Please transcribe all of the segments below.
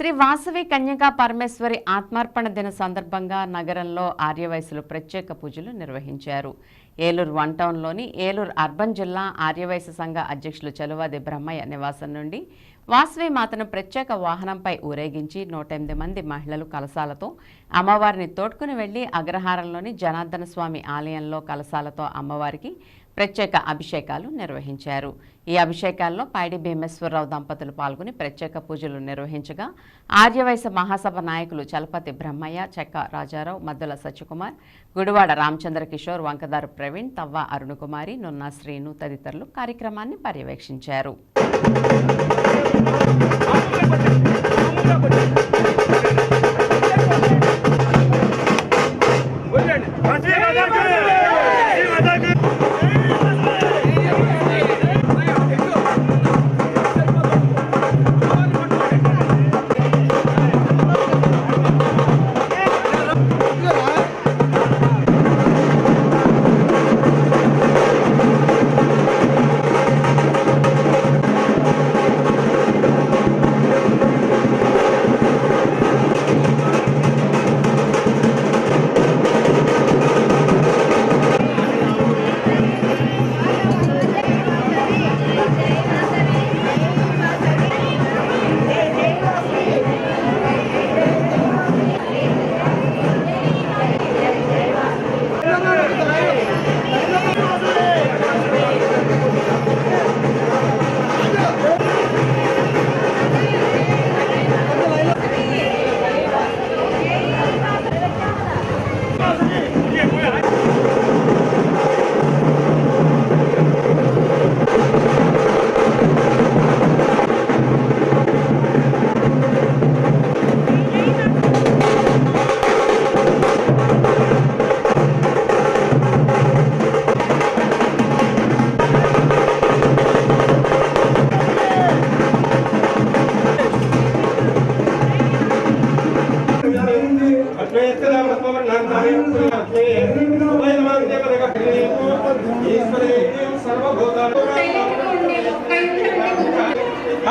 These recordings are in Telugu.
శ్రీ వాసవి కన్యకా పరమేశ్వరి ఆత్మార్పణ దిన సందర్భంగా నగరంలో ఆర్యవయసులు ప్రత్యేక పూజలు నిర్వహించారు. ఏలూరు వన్ టౌన్లోని ఏలూరు అర్బన్ జిల్లా ఆర్యవయసు సంఘ అధ్యక్షులు చలువాది బ్రహ్మయ్య నివాసం నుండి వాసవి మాతను ప్రత్యేక వాహనంపై ఊరేగించి నూట ఎనిమిది మంది మహిళలు కలశాలతో అమ్మవారిని తోడ్కుని వెళ్ళి అగ్రహారంలోని జనార్దన స్వామి ఆలయంలో కలశాలతో అమ్మవారికి ప్రత్యేక అభిషేకాలు నిర్వహించారు. ఈ అభిషేకాల్లో పైడి భీమేశ్వరరావు దంపతులు పాల్గొని ప్రత్యేక పూజలు నిర్వహించగా ఆర్యవైశ్య మహాసభ నాయకులు చలపతి బ్రహ్మయ్య చెక్క రాజారావు మద్దుల సత్యకుమార్ గుడివాడ రామచంద్ర కిషోర్ వంకదారు ప్రవీణ్ తవ్వ అరుణకుమారి నున్నా శ్రీను తదితరులు కార్యక్రమాన్ని పర్యవేక్షించారు.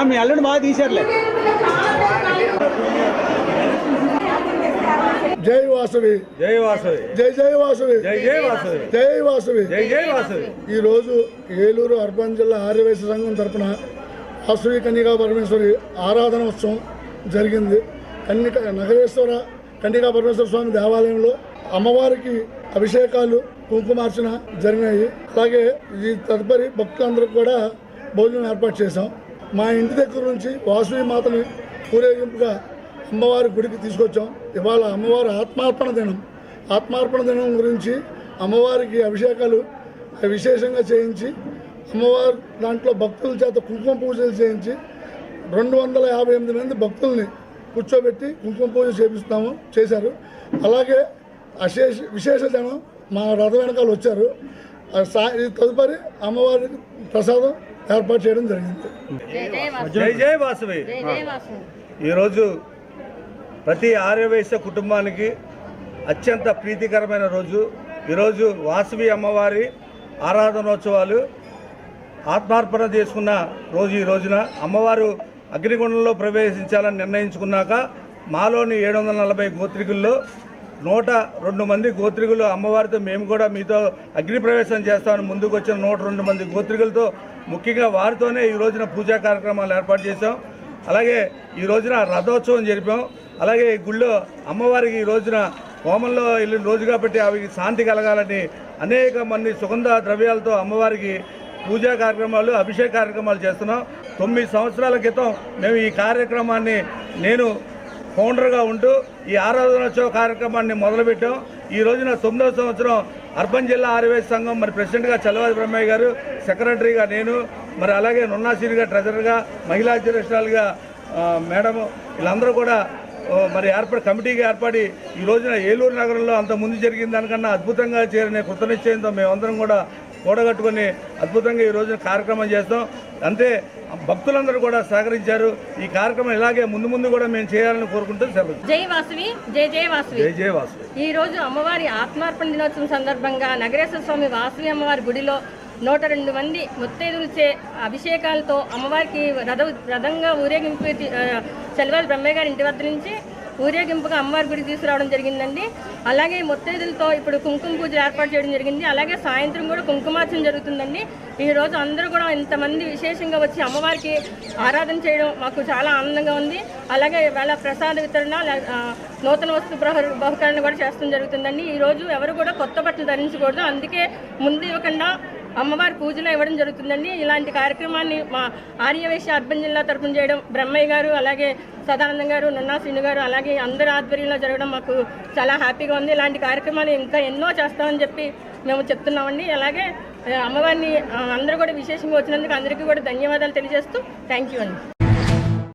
మీ అల్లుడు బాగా తీశారులే. జై వాసవి. జై వాసవి. జై జై వాసవి. జై జై వాసవి. జై వాసవి. జై జై వాసవి. ఈరోజు ఏలూరు అర్బన్ జిల్లా ఆర్యవైశ్య సంఘం తరపున వాసవి కన్యకా పరమేశ్వరి ఆరాధన ఉత్సవం జరిగింది. కన్యక నగరేశ్వర కన్యకా పరమేశ్వర స్వామి దేవాలయంలో అమ్మవారికి అభిషేకాలు కుంకుమార్చన జరిగినాయి. అలాగే ఈ తదుపరి భక్తులందరికీ కూడా భోజనం ఏర్పాటు చేశాం. మా ఇంటి దగ్గర నుంచి వాసువి మాతని ఊరేగింపుగా అమ్మవారి గుడికి తీసుకొచ్చాం. ఇవాళ అమ్మవారి ఆత్మార్పణ దినం. ఆత్మార్పణ దినం గురించి అమ్మవారికి అభిషేకాలు విశేషంగా చేయించి అమ్మవారు దాంట్లో భక్తుల చేత కుంకుమ పూజలు చేయించి రెండు వందల యాభై ఎనిమిది మంది భక్తుల్ని కూర్చోబెట్టి కుంకుమ పూజ చేపిస్తాము చేశారు. అలాగే అశేష విశేష జనం మా రథ వెనకాల వచ్చారు. తదుపరి అమ్మవారి ప్రసాదం ఏర్పాటు చేయడం జరిగింది. జై జై వాసవి. ఈరోజు ప్రతి ఆర్యవైశ్య కుటుంబానికి అత్యంత ప్రీతికరమైన రోజు. ఈరోజు వాసవి అమ్మవారి ఆరాధనోత్సవాలు ఆత్మార్పణ చేసుకున్న రోజు ఈ రోజున అమ్మవారు అగ్నిగుండంలో ప్రవేశించాలని నిర్ణయించుకున్నాక మాలోని ఏడు వందల నలభై గోత్రికుల్లో నూట రెండు మంది గోత్రికులు అమ్మవారితో మేము కూడా మీతో అగ్నిప్రవేశం చేస్తామని ముందుకు వచ్చిన నూట రెండు మంది గోత్రికులతో ముఖ్యంగా వారితోనే ఈ రోజున పూజా కార్యక్రమాలు ఏర్పాటు చేశాం. అలాగే ఈ రోజున రథోత్సవం జరిపాం. అలాగే ఈ గుళ్ళో అమ్మవారికి ఈ రోజున హోమంలో వెళ్ళిన రోజు కాబట్టి అవి శాంతి కలగాలని అనేక మంది సుగంధ ద్రవ్యాలతో అమ్మవారికి పూజా కార్యక్రమాలు అభిషేక కార్యక్రమాలు చేస్తున్నాం. తొమ్మిది సంవత్సరాల క్రితం మేము ఈ కార్యక్రమాన్ని నేను ఫౌండర్గా ఉంటూ ఈ ఆరాధనోత్సవ కార్యక్రమాన్ని మొదలుపెట్టాం. ఈ రోజున తొమ్మిదవ సంవత్సరం అర్బన్ జిల్లా ఆర్వేస్ సంఘం మరి ప్రెసిడెంట్గా చల్లవాది బ్రహ్మయ్య గారు సెక్రటరీగా నేను మరి అలాగే నున్నాసీనిగా ట్రెజరర్గా మహిళా అధ్యక్షురాలుగా మేడం వీళ్ళందరూ కూడా మరి ఏర్పడి కమిటీగా ఏర్పడి ఈ రోజున ఏలూరు నగరంలో అంత ముందు జరిగిన దానికన్నా అద్భుతంగా చేరిన కృత నిశ్చయంతో మేమందరం కూడా కూడగట్టుకొని అద్భుతంగా ఈ రోజున కార్యక్రమం చేస్తాం. అంతే భక్తులందరూ కూడా సహకరించారు. ఈ కార్యక్రమం ఇలాగే ముందు ముందు కూడా మేము చేయాలని కోరుకుంటూ సెలవు. జై వాసవి జై జై వాసవి. జై జై వాసు ఈ రోజు అమ్మవారి ఆత్మార్పణ దినోత్సవం సందర్భంగా నగరేశ్వర స్వామి వాసవి అమ్మవారి గుడిలో నూట రెండు మంది ముత్తైదులచే అభిషేకాలతో అమ్మవారికి రథ రథంగా ఊరేగింపు చలివారి బ్రహ్మయ్య గారి ఇంటి వద్ద నుంచి ఊరేగింపుగా అమ్మవారి గుడికి తీసుకురావడం జరిగిందండి. అలాగే ముత్తైదులతో ఇప్పుడు కుంకుమ పూజలు ఏర్పాటు చేయడం జరిగింది. అలాగే సాయంత్రం కూడా కుంకుమార్చన జరుగుతుందండి. ఈ రోజు అందరూ కూడా ఇంతమంది విశేషంగా వచ్చి అమ్మవారికి ఆరాధన చేయడం మాకు చాలా ఆనందంగా ఉంది. అలాగే వేళ ప్రసాద వితరణ నూతన వస్తు బహుకరణ కూడా చేస్తాం జరుగుతుందండి. ఈ రోజు ఎవరు కూడా కొత్త బట్టలు ధరించకూడదు. అందుకే ముందు ఇవ్వకుండా అమ్మవారి పూజలు ఇవ్వడం జరుగుతుందండి. ఇలాంటి కార్యక్రమాన్ని మా ఆర్యవేశ్య అర్బన్ జిల్లా తరఫున చేయడం బ్రహ్మయ్య గారు అలాగే సదానందం గారు నున్నా శ్రీను గారు అలాగే అందరి ఆధ్వర్యంలో జరగడం మాకు చాలా హ్యాపీగా ఉంది. ఇలాంటి కార్యక్రమాలు ఇంకా ఎన్నో చేస్తామని చెప్పి మేము చెప్తున్నామండి. అలాగే అమ్మవారిని అందరూ కూడా విశేషంగా వచ్చినందుకు అందరికీ కూడా ధన్యవాదాలు తెలియజేస్తూ థ్యాంక్ యూ అండి.